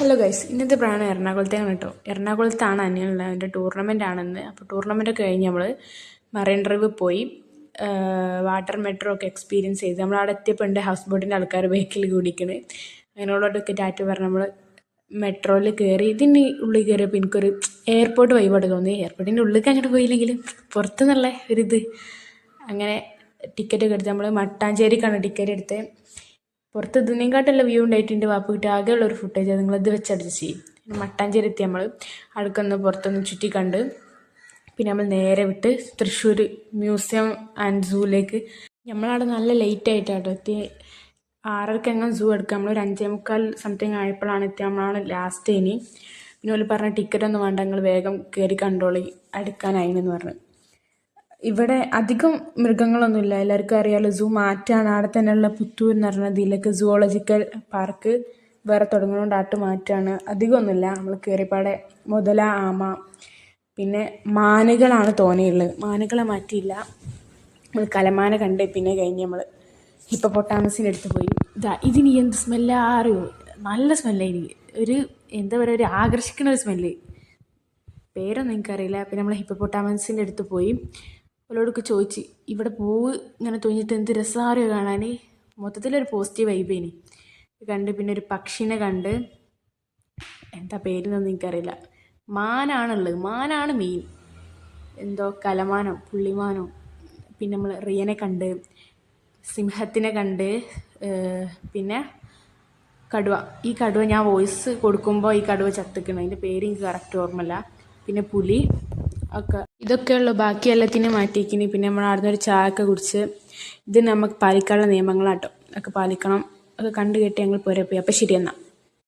Hello guys ഇന്നത്തെ പ്രാണ് എറണാകുളത്തേക്കാണ് കേട്ടോ. എറണാകുളത്താണ് അന്യുള്ള അതിന്റെ ടൂർണമെന്റ് ആണെന്ന്. അപ്പോൾ ടൂർണമെന്റ് ഒക്കെ കഴിഞ്ഞ് നമ്മൾ മറൈൻ ഡ്രൈവ് പോയി. വാട്ടർ മെട്രോ ഒക്കെ എക്സ്പീരിയൻസ് ചെയ്ത്. നമ്മൾ അവിടെ എത്തിയപ്പോൾ ഉണ്ട് ഹൗസ് ബോട്ടിന്റെ ആൾക്കാർ ബൈക്കിൽ കൂടിക്കണ് അതിനോടൊക്കെ ടാറ്റ് പറഞ്ഞ് നമ്മൾ മെട്രോയിൽ കയറി ഇതിന്റെ ഉള്ളിൽ കയറിയപ്പോൾ എനിക്കൊരു എയർപോർട്ട് വൈബായിട്ട് തോന്നി. എയർപോർട്ടിന്റെ ഉള്ളിൽ അങ്ങോട്ട് പോയില്ലെങ്കിലും പുറത്തു നിന്നുള്ള ഒരിത്. അങ്ങനെ ടിക്കറ്റ് ഒക്കെ എടുത്ത് നമ്മൾ മട്ടാഞ്ചേരിക്കാണ് ടിക്കറ്റ് എടുത്തത് പുറത്ത് ഇതിനേക്കാട്ടുള്ള വ്യൂ ഉണ്ടായിട്ടുണ്ട് വാപ്പ കിട്ടിയ ആകെയുള്ള ഒരു ഫുട്ടേജ് നിങ്ങൾ ഇത് വെച്ച് അഡ്ജസ്റ്റ് ചെയ്യും. മട്ടാഞ്ചേരി എത്തി നമ്മൾ അടുക്കൊന്ന് പുറത്തൊന്ന് ചുറ്റി കണ്ട്. പിന്നെ നമ്മൾ നേരെ വിട്ട് തൃശ്ശൂർ മ്യൂസിയം ആൻഡ് സൂവിലേക്ക് നമ്മളവിടെ നല്ല ലേറ്റ് ആയിട്ടാട്ടോ എത്തി ആറരക്ക് എങ്ങനെ സൂ എടുക്കുക നമ്മൾ ഒരു അഞ്ചേ മുക്കാൽ സംതിങ് ആയപ്പോഴാണ് എത്തി നമ്മളാണ് ലാസ്റ്റ് ഇനി. പിന്നെ ഓൽ പറഞ്ഞ ടിക്കറ്റ് ഒന്നും വേണ്ട. നിങ്ങൾ വേഗം കയറി കണ്ടോളി അടുക്കാനായിന്ന് പറഞ്ഞു. ഇവിടെ അധികം മൃഗങ്ങളൊന്നുമില്ല. എല്ലാവർക്കും അറിയാമല്ലോ സൂ മാറ്റാണ്. അവിടെ തന്നെയുള്ള പുത്തൂർ എന്ന് പറഞ്ഞ ഇതിലേക്ക് സുവോളജിക്കൽ പാർക്ക് വേറെ തുടങ്ങുന്നതുകൊണ്ട് ആട്ട് മാറ്റാണ്. അധികമൊന്നുമില്ല. നമ്മൾ കയറിപ്പാടെ മുതല ആമ പിന്നെ മാനുകളാണ് തോനെയുള്ളത്. മാനുകളെ മാറ്റിയില്ല. നമ്മൾ കലമാന കണ്ട് പിന്നെ കഴിഞ്ഞ് നമ്മൾ ഹിപ്പ പൊട്ടാമസിന്റെ അടുത്ത് പോയി. ഇതാ ഇതിന് എന്ത് സ്മെല്ലാ അറിയോ? നല്ല എനിക്ക് ഒരു എന്താ പറയുക ഒരു ആകർഷിക്കുന്ന ഒരു സ്മെല്ല് പേരൊന്നും എനിക്കറിയില്ല. പിന്നെ നമ്മൾ ഹിപ്പപ്പൊട്ടാമസിന്റെ അടുത്ത് പോയി. അവരോടൊക്കെ ചോദിച്ച് ഇവിടെ പൂവ് ഇങ്ങനെ തോന്നിയിട്ട് എന്ത് രസമാറിയോ കാണാൻ മൊത്തത്തിലൊരു പോസിറ്റീവ് വൈബേനി കണ്ട് പിന്നെ ഒരു പക്ഷിനെ കണ്ട് എന്താ പേരെന്നൊന്നും എനിക്കറിയില്ല. മാനാണുള്ളത്. മാനാണ് മെയിൻ എന്തോ കലമാനോ പുള്ളിമാനോ. പിന്നെ നമ്മൾ റിയനെ കണ്ട് സിംഹത്തിനെ കണ്ട് പിന്നെ കടുവ. ഈ കടുവ ഞാൻ വോയിസ് കൊടുക്കുമ്പോൾ ഈ കടുവ ചത്തിക്കണം. അതിന്റെ പേര് എനിക്ക് കറക്റ്റ് ഓർമ്മയില്ല. പിന്നെ പുലി ഒക്കെ ഇതൊക്കെയുള്ളൂ ബാക്കി എല്ലാത്തിനും മാറ്റിയിരിക്കുന്നു പിന്നെ നമ്മൾ അവിടുന്ന് ഒരു ചായ ഒക്കെ കുടിച്ച് ഇത് നമുക്ക് പാലിക്കാനുള്ള നിയമങ്ങളാട്ടോ. ഒക്കെ പാലിക്കണം. ഒക്കെ കണ്ടു കേട്ട് ഞങ്ങൾ പോരെ പോയി. അപ്പോൾ ശരി എന്നാൽ